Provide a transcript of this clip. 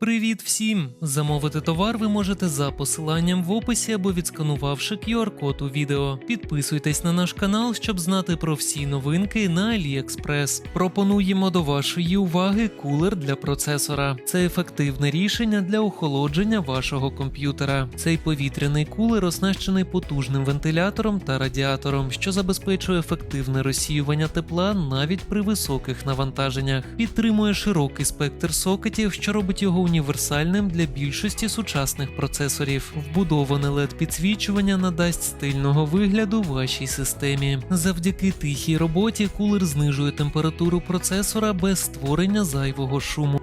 Привіт всім! Замовити товар ви можете за посиланням в описі або відсканувавши QR-код у відео. Підписуйтесь на наш канал, щоб знати про всі новинки на AliExpress. Пропонуємо до вашої уваги кулер для процесора. Це ефективне рішення для охолодження вашого комп'ютера. Цей повітряний кулер оснащений потужним вентилятором та радіатором, що забезпечує ефективне розсіювання тепла навіть при високих навантаженнях. Підтримує широкий спектр сокетів, що робить його універсальним для більшості сучасних процесорів. Вбудоване led підсвічування надасть стильного вигляду вашій системі. Завдяки тихій роботі кулер знижує температуру процесора без створення зайвого шуму.